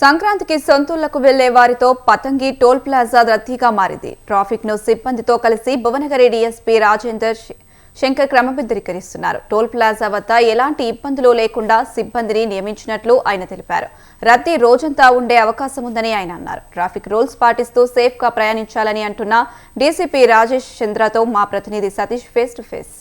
సంక్రాంతికి సొంతూళ్ళకు వెళ్ళే వారితో పతంగి టోల్ ప్లాజా రద్దీగా మారింది. ట్రాఫిక్ను సిబ్బందితో కలిసి భువనగిరి డీఎస్పీ రాజేందర్ శంకర్ క్రమబద్ధీకరిస్తున్నారు. టోల్ ప్లాజా వద్ద ఎలాంటి ఇబ్బందులు లేకుండా సిబ్బందిని నియమించినట్లు ఆయన తెలిపారు. రద్దీ రోజంతా ఉండే అవకాశం ఉందని ఆయన అన్నారు. ట్రాఫిక్ రూల్స్ పాటిస్తూ సేఫ్గా ప్రయాణించాలని అంటున్న డీసీపీ రాజేష్ చంద్రతో మా ప్రతినిధి Satish face to face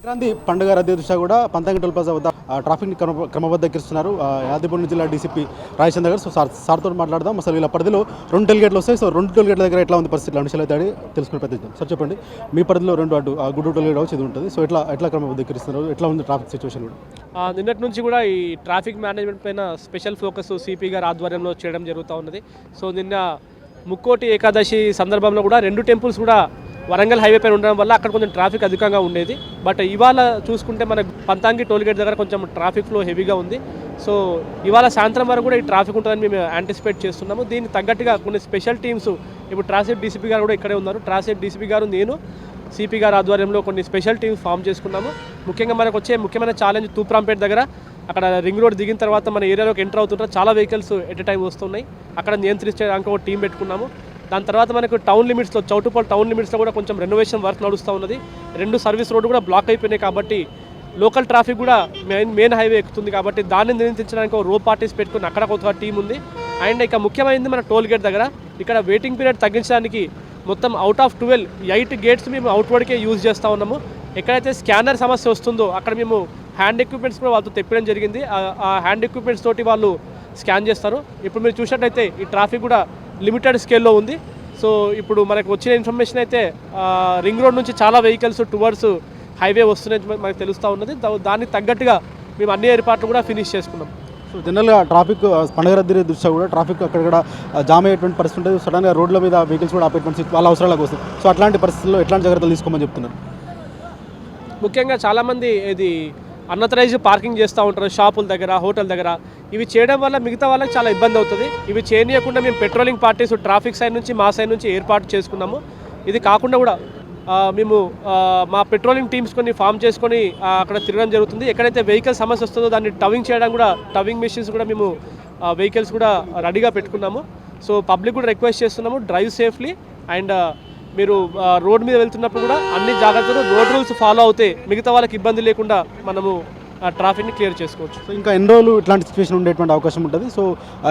Sankranti పండుగ రద్దీ దృష్ట్యా కూడా పంతంగి టోల్ ప్లాజా వద్ద ట్రాఫిక్ ట్రాఫిక్ని క్రమ క్రమబద్ధీకరిస్తున్నారు. ఆ, జిల్లా డీసీపీ రాయచంద్ర గారు. సో సార్ సార్తో మాట్లాడదాం. అసలు వీళ్ళ పరిధిలో రెండు టోల్ గేట్లు వస్తాయి. సో రెండు టోల్ గేట్ల దగ్గర ఎట్లా ఉంది పరిస్థితి? ఇలాంటి అయితే తెలుసుకునే ప్రయత్నిద్దాం. సార్ చెప్పండి. మీ పరిధిలో రెండు అటు గుడ్డు టోల్ గేట్ వచ్చి ఇది ఉంటుంది. సో ఎట్లా ఎట్లా క్రమబద్ధీకరిస్తున్నారు? ఎట్లా ఉంది ట్రాఫిక్ సిచ్యువేషన్ కూడా? నిన్నటి నుంచి కూడా ఈ ట్రాఫిక్ మేనేజ్మెంట్ పైన స్పెషల్ ఫోకస్ సిపి గారు ఆధ్వర్యంలో చేయడం జరుగుతూ ఉన్నది. సో నిన్న ముక్కోటి ఏకాదశి సందర్భంలో కూడా రెండు టెంపుల్స్ కూడా వరంగల్ హైవే పైన ఉండడం వల్ల అక్కడ కొంచెం ట్రాఫిక్ అధికంగా ఉండేది. బట్ ఇవాళ చూసుకుంటే మన పంతాంగి టోల్గేట్ దగ్గర కొంచెం ట్రాఫిక్ ఫ్లో హెవీగా ఉంది. సో ఇవాళ సాయంత్రం వరకు కూడా ఈ ట్రాఫిక్ ఉంటుందని మేము యాంటిసిపేట్ చేస్తున్నాము. దీనికి తగ్గట్టుగా కొన్ని స్పెషల్ టీమ్స్ ఇప్పుడు ట్రాఫిక్ డీసీపీ గారు కూడా ఇక్కడే ఉన్నారు. ట్రాఫిక్ డీసీపీ గారు నేను సిపి గారి ఆధ్వర్యంలో కొన్ని స్పెషల్ టీమ్స్ ఫామ్ చేసుకున్నాము. ముఖ్యంగా మనకు వచ్చే ముఖ్యమైన ఛాలెంజ్ తూప్రాంపేట దగ్గర. అక్కడ రింగ్ రోడ్ దిగిన తర్వాత మన ఏరియాలోకి ఎంటర్ అవుతుంటారు చాలా వెహికల్స్ ఎట్ ఎ టైం వస్తున్నాయి. అక్కడ నియంత్రించడానికి ఒక టీం పెట్టుకున్నాము. దాని తర్వాత మనకు టౌన్ లిమిట్స్లో చౌటుపాల్ టౌన్ లిమిట్స్లో కూడా కొంచెం రెనోవేషన్ వర్క్ నడుస్తూ ఉన్నది. రెండు సర్వీస్ రోడ్డు కూడా బ్లాక్ అయిపోయినాయి కాబట్టి లోకల్ ట్రాఫిక్ కూడా మెయిన్ మెయిన్ హైవే ఎక్కుతుంది కాబట్టి దాన్ని నియంత్రించడానికి ఒక రో పార్టీస్ పెట్టుకుని అక్కడ ఒక టీం ఉంది. అండ్ ఇక ముఖ్యమైనది మన టోల్ గేట్ దగ్గర ఇక్కడ వెయిటింగ్ పీరియడ్ తగ్గించడానికి మొత్తం out of twelve eight gates మేము అవుట్వర్డ్కే యూజ్ చేస్తూ ఉన్నాము. ఎక్కడైతే స్కానర్ సమస్య వస్తుందో అక్కడ మేము హ్యాండ్ ఎక్విప్మెంట్స్ కూడా వాళ్ళతో తెప్పడం జరిగింది. ఆ- ఆ హ్యాండ్ ఎక్విప్మెంట్స్ తోటి వాళ్ళు స్కాన్ చేస్తారు. ఇప్పుడు మీరు చూసినట్టయితే ఈ ట్రాఫిక్ కూడా లిమిటెడ్ స్కేల్లో ఉంది. సో ఇప్పుడు మనకు వచ్చిన ఇన్ఫర్మేషన్ అయితే రింగ్ రోడ్ నుంచి చాలా వెహికల్స్ టువర్డ్స్ హైవే వస్తున్నాయి మనకు తెలుస్తూ ఉన్నది. దానికి తగ్గట్టుగా మేము అన్ని ఏర్పాట్లు కూడా ఫినిష్ చేసుకున్నాం. సో జనరల్గా ట్రాఫిక్ పండుగ రద్దీ దృష్ట్యా కూడా ట్రాఫిక్ అక్కడక్కడ ఆ, జామ్ అయ్యేటువంటి పరిస్థితి ఉంటుంది. సడన్గా రోడ్ల మీద వెహికల్స్ కూడా ఆపేటువంటి వాళ్ళ అవసరాలకు వస్తుంది. సో అట్లాంటి పరిస్థితుల్లో ఎట్లాంటి జాగ్రత్తలు తీసుకోమని చెప్తున్నారు? ముఖ్యంగా చాలామంది ఇది అన్నతరైజ్ పార్కింగ్ చేస్తూ ఉంటారు షాపుల దగ్గర హోటల్ దగ్గర. ఇవి చేయడం వల్ల మిగతా వాళ్ళకి చాలా ఇబ్బంది అవుతుంది. ఇవి చేయనీయకుండా మేము పెట్రోలింగ్ పార్టీస్ ట్రాఫిక్ సైడ్ నుంచి మా సైడ్ నుంచి ఏర్పాటు చేసుకున్నాము. ఇది కాకుండా కూడా మేము మా పెట్రోలింగ్ టీమ్స్ కొన్ని ఫామ్ చేసుకొని అక్కడ తిరగడం జరుగుతుంది. ఎక్కడైతే వెహికల్ సమస్య వస్తుందో దాన్ని టవింగ్ చేయడం కూడా టవింగ్ మెషిన్స్ కూడా మేము వెహికల్స్ కూడా రెడీగా పెట్టుకున్నాము. సో పబ్లిక్ కూడా రిక్వెస్ట్ చేస్తున్నాము డ్రైవ్ సేఫ్లీ అండ్ మీరు రోడ్ మీద వెళ్తున్నప్పుడు కూడా అన్ని జాగ్రత్తలు రోడ్ రూల్స్ ఫాలో అవుతే మిగతా వాళ్ళకి ఇబ్బంది లేకుండా మనము ట్రాఫిక్ని క్లియర్ చేసుకోవచ్చు. సో ఇంకా ఎన్ని రోజులు ఇట్లాంటి సిచ్యువేషన్ ఉండేటువంటి అవకాశం ఉంటుంది? సో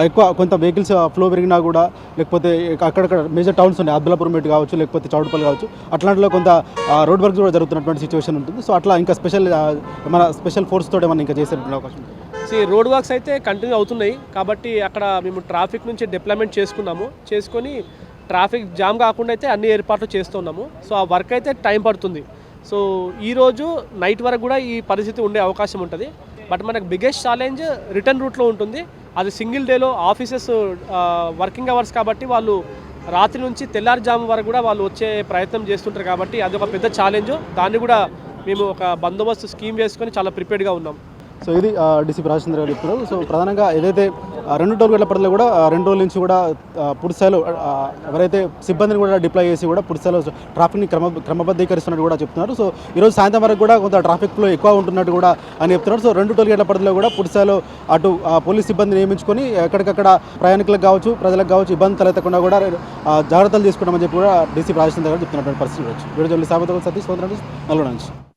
ఎక్కువ కొంత వెహికల్స్ ఫ్లో పెరిగినా కూడా లేకపోతే అక్కడక్కడ మేజర్ టౌన్స్ ఉన్నాయి. అబ్దుల్లాపూర్ మేట్ కావచ్చు లేకపోతే చౌడపల్లి కావచ్చు. అట్లాంటిలో కొంత రోడ్ వర్క్ కూడా జరుగుతున్నటువంటి సిచ్యువేషన్ ఉంటుంది. సో అట్లా ఇంకా స్పెషల్ మన స్పెషల్ ఫోర్స్ తోటి మనం ఇంకా చేసేటువంటి అవకాశం ఉంటుంది సి రోడ్ వర్క్స్ అయితే కంటిన్యూ అవుతున్నాయి. కాబట్టి అక్కడ మేము ట్రాఫిక్ నుంచి డిప్లాయ్మెంట్ చేసుకున్నాము. చేసుకొని ట్రాఫిక్ జామ్ కాకుండా అయితే అన్ని ఏర్పాట్లు చేస్తున్నాము. సో ఆ వర్క్ అయితే టైం పడుతుంది. సో ఈరోజు నైట్ వరకు కూడా ఈ పరిస్థితి ఉండే అవకాశం ఉంటుంది. బట్ మనకు బిగ్గెస్ట్ ఛాలెంజ్ రిటర్న్ రూట్లో ఉంటుంది. అది సింగిల్ డేలో ఆఫీసెస్ వర్కింగ్ అవర్స్ కాబట్టి వాళ్ళు రాత్రి నుంచి తెల్లారుజాము వరకు కూడా వాళ్ళు వచ్చే ప్రయత్నం చేస్తుంటారు కాబట్టి అది ఒక పెద్ద ఛాలెంజ్. దాన్ని కూడా మేము ఒక బందోబస్తు స్కీమ్ వేసుకొని చాలా ప్రిపేర్డ్గా ఉన్నాం. సో ఇది డీసీపీ రాజేంద్ర గారు చెప్తున్నారు. సో ప్రధానంగా ఏదైతే రెండు టోల్ గేట్ల పరిధిలో కూడా రెండు రోజుల నుంచి కూడా ఆ, ఎవరైతే సిబ్బందిని కూడా డిప్లాయ్ చేసి కూడా పూర్తిస్థాయిలో ట్రాఫిక్ని క్రమ క్రమబద్ధీకరిస్తున్నట్టు కూడా చెప్తున్నారు. సో ఈరోజు సాయంత్రం వరకు కూడా కొంత ట్రాఫిక్ ఫ్లో ఎక్కువ ఉంటున్నట్టు కూడా అని చెప్తున్నారు. సో రెండు టోల్ గేట్ల పరిధిలో కూడా పూర్తిస్థాయిలో అటు పోలీస్ సిబ్బంది నియమించుకొని ఎక్కడికక్కడ ప్రయాణికులకు కావచ్చు ప్రజలకు కావచ్చు ఇబ్బంది తలెత్తకుండా కూడా జాగ్రత్తలు తీసుకుంటామని చెప్పి కూడా డీసీ రాజేంద్ర గారు చెప్తున్నటువంటి పరిస్థితి వచ్చు వీడియో సాబిత సతీష్ నల్గొండ నుంచి.